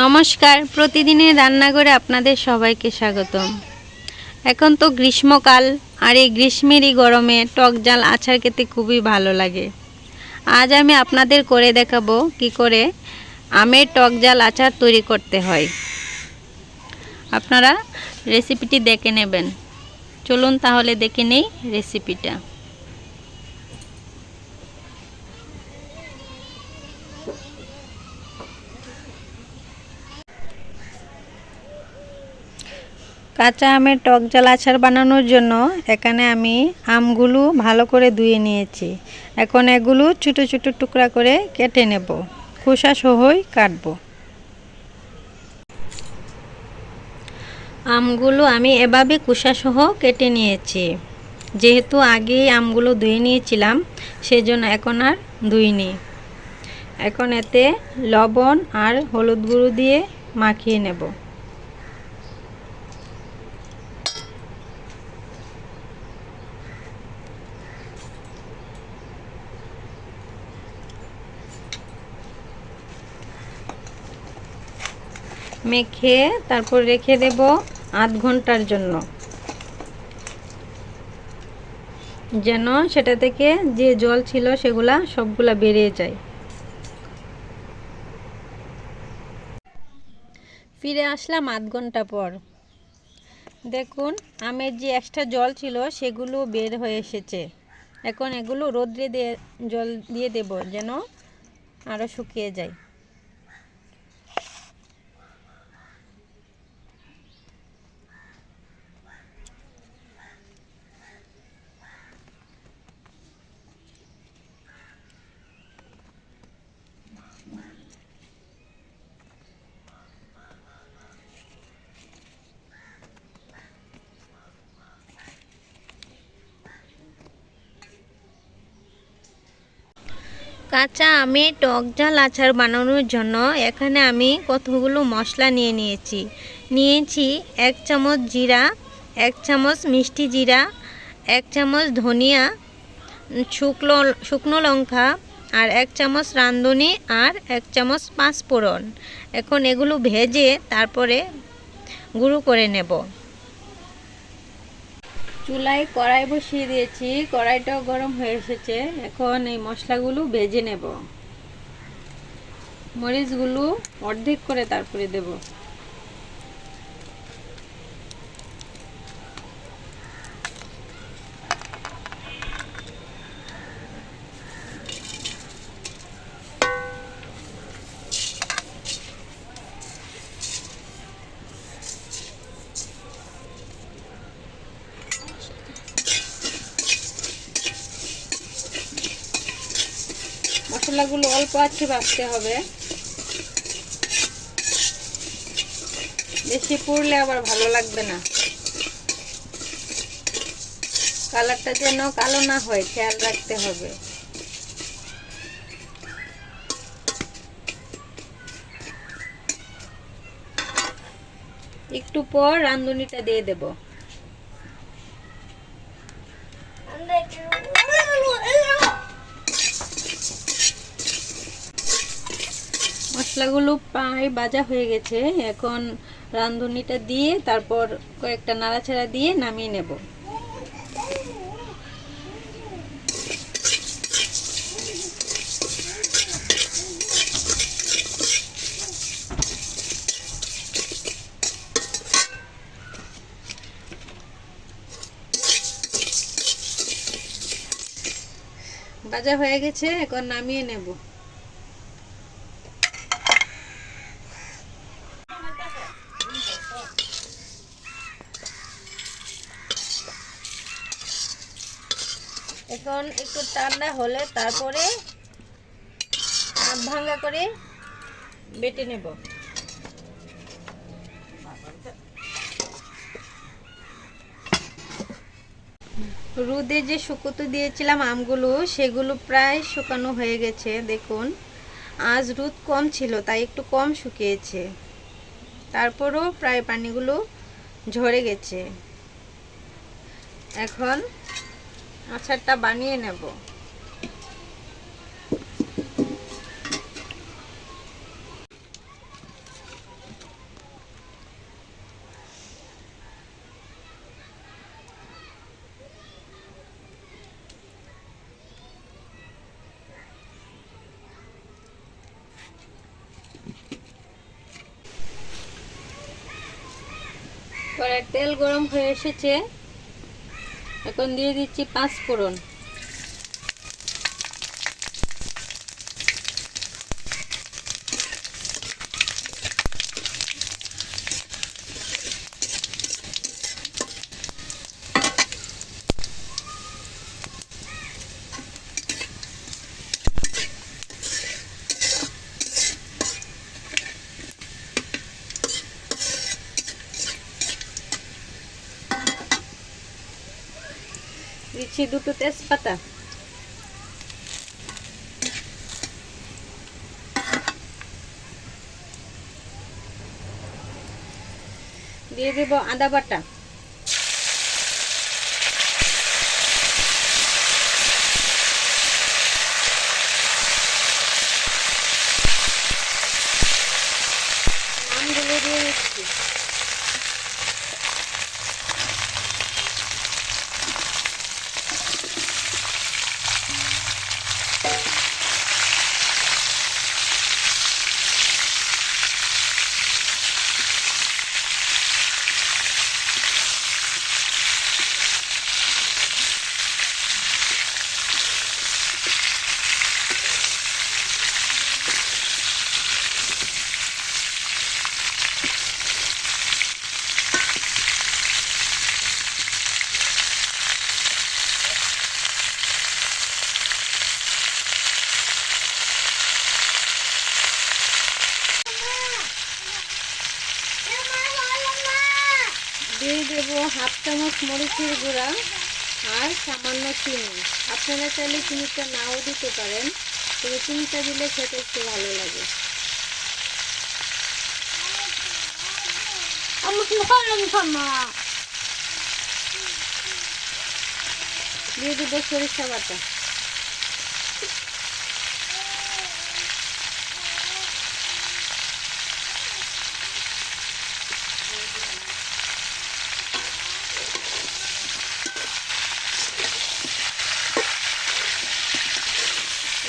নমস্কার, প্রতিদিনের রান্নাঘরে আপনাদের সবাইকে স্বাগতম। এখন তো গ্রীষ্মকাল, আর এই গ্রীষ্মেরই গরমে টক জাল আচার খেতে খুবই ভালো লাগে। আজ আমি আপনাদের করে দেখাবো কি করে আমের টক জাল আচার তৈরি করতে হয়। আপনারা রেসিপিটি দেখে নেবেন। চলুন তাহলে দেখে নেই রেসিপিটা। কাঁচা আমের টক জাল আচার বানানোর জন্য এখানে আমি আমগুলো ভালো করে ধুয়ে নিয়েছি। এখন এগুলো ছোটো ছোটো টুকরা করে কেটে নেব। খোসা সহই কাটবো। আমগুলো আমি এভাবে সহ কেটে নিয়েছি। যেহেতু আগেই আমগুলো ধুয়ে নিয়েছিলাম, সেজন্য এখন আর ধুইনি। এখন এতে লবণ আর হলুদ গুঁড়ো দিয়ে মাখিয়ে নেব। মেখে তারপর রেখে দেব আধ ঘণ্টার জন্য। যেন সেটা থেকে যে জল ছিল সেগুলা সবগুলা বেরিয়ে যায়। ফিরে আসলাম আধ ঘণ্টা পর। দেখুন, আমের যে এক্সট্রা জল ছিল সেগুলো বের হয়ে এসেছে। এখন এগুলো রোদ্রে দিয়ে জল দিয়ে দেব যেন আরও শুকিয়ে যায়। কাঁচা আমের টক ঝাল আচার বানানোর জন্য এখানে আমি কতগুলো মশলা নিয়ে নিয়েছি। নিয়েছি এক চামচ জিরা, এক চামচ মিষ্টি জিরা, এক চামচ ধনিয়া, শুকনো শুকনো লঙ্কা আর এক চামচ রাঁধুনি আর এক চামচ পাঁচ পাঁচফোড়ন। এখন এগুলো ভেজে তারপরে গুঁড়ো করে নেব। চুলায় কড়াই বসিয়ে দিয়েছি। কড়াইটাও গরম হয়ে এসেছে। এখন এই মশলাগুলো ভেজে নেব। মরিচগুলো অর্ধেক করে তারপরে দেব। মশলাগুলো অল্প আছে ভাজতে হবে। বেশি পুড়লে আবার ভালো লাগবে না। কালারটা যেন কালো না হয়, খেয়াল রাখতে হবে। একটু পর রাঁধুনিটা দিয়ে দেব। মশলাগুলো প্রায় ভাজা হয়ে গেছে। এখন রাঁধুনিটা দিয়ে তারপর কয়েকটা নাড়াচাড়া দিয়ে নামিয়ে নেব। ভাজা হয়ে গেছে, এখন নামিয়ে নেব। এখন একটু ঠান্ডা হলে তারপরে হাত ভাঙ্গা করে বেটে নেব। রোদে যে শুকোতে দিয়েছিলাম আমগুলো, সেগুলো প্রায় শুকানো হয়ে গেছে, দেখুন। আজ রোদ কম ছিল, তাই একটু কম শুকিয়েছে। তারপরও প্রায় পানিগুলো ঝরে গেছে। এখন আচারটা বানিয়ে নেব। তেল গরম হয়ে এসেছে। এখন দিয়ে দিচ্ছি পাঁচ ফোড়ন। দিচ্ছি দুটো তেজপাতা। দিয়ে দেব আদা বাটা। দিয়ে দিচ্ছি দিয়ে দেব হাফ চামচ মরিচের গুঁড়া আর সামান্য চিনি। আপনারা চাইলে চিনিটা নাও দিতে পারেন তবে চিনিটা দিলে খেতে একটু ভালো লাগে। দিয়ে দেবো সরিষা বাটা।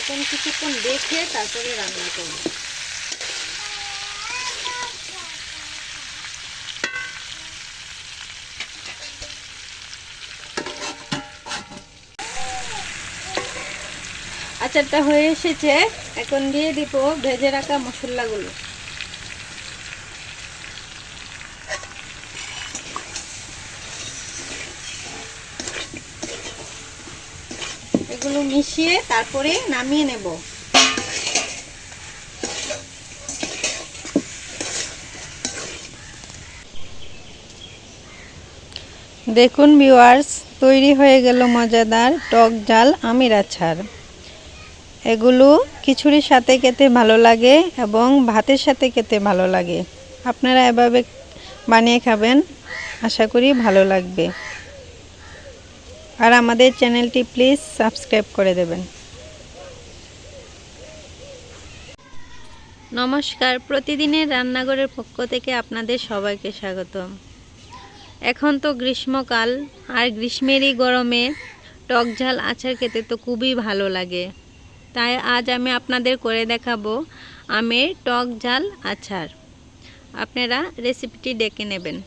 এখন কিছুক্ষণ দেখে তারপরে রান্না করব। আচারটা হয়ে এসেছে। এখন দিয়ে দিব ভেজে রাখা মশলাগুলো। এগুলো মিশিয়ে তারপরে নামিয়ে নেব। দেখুন ভিউয়ার্স তৈরি হয়ে গেল মজাদার টক জাল আমির আচার এগুলো খিচুড়ির সাথে খেতে ভালো লাগে এবং ভাতের সাথে খেতে ভালো লাগে। আপনারা এভাবে বানিয়ে খাবেন, আশা করি ভালো লাগবে। আর আমাদের চ্যানেলটি প্লিজ সাবস্ক্রাইব করে দেবেন। নমস্কার, প্রতিদিনের রান্নাঘরের পক্ষ থেকে আপনাদের সবাইকে স্বাগত এখন তো গ্রীষ্মকাল, আর গ্রীষ্মেরই গরমে টক ঝাল আচার খেতে তো খুবই ভালো লাগে। তাই আজ আমি আপনাদের করে দেখাবো আমের টক ঝাল আচার। আপনারা রেসিপিটি ডেকে নেবেন।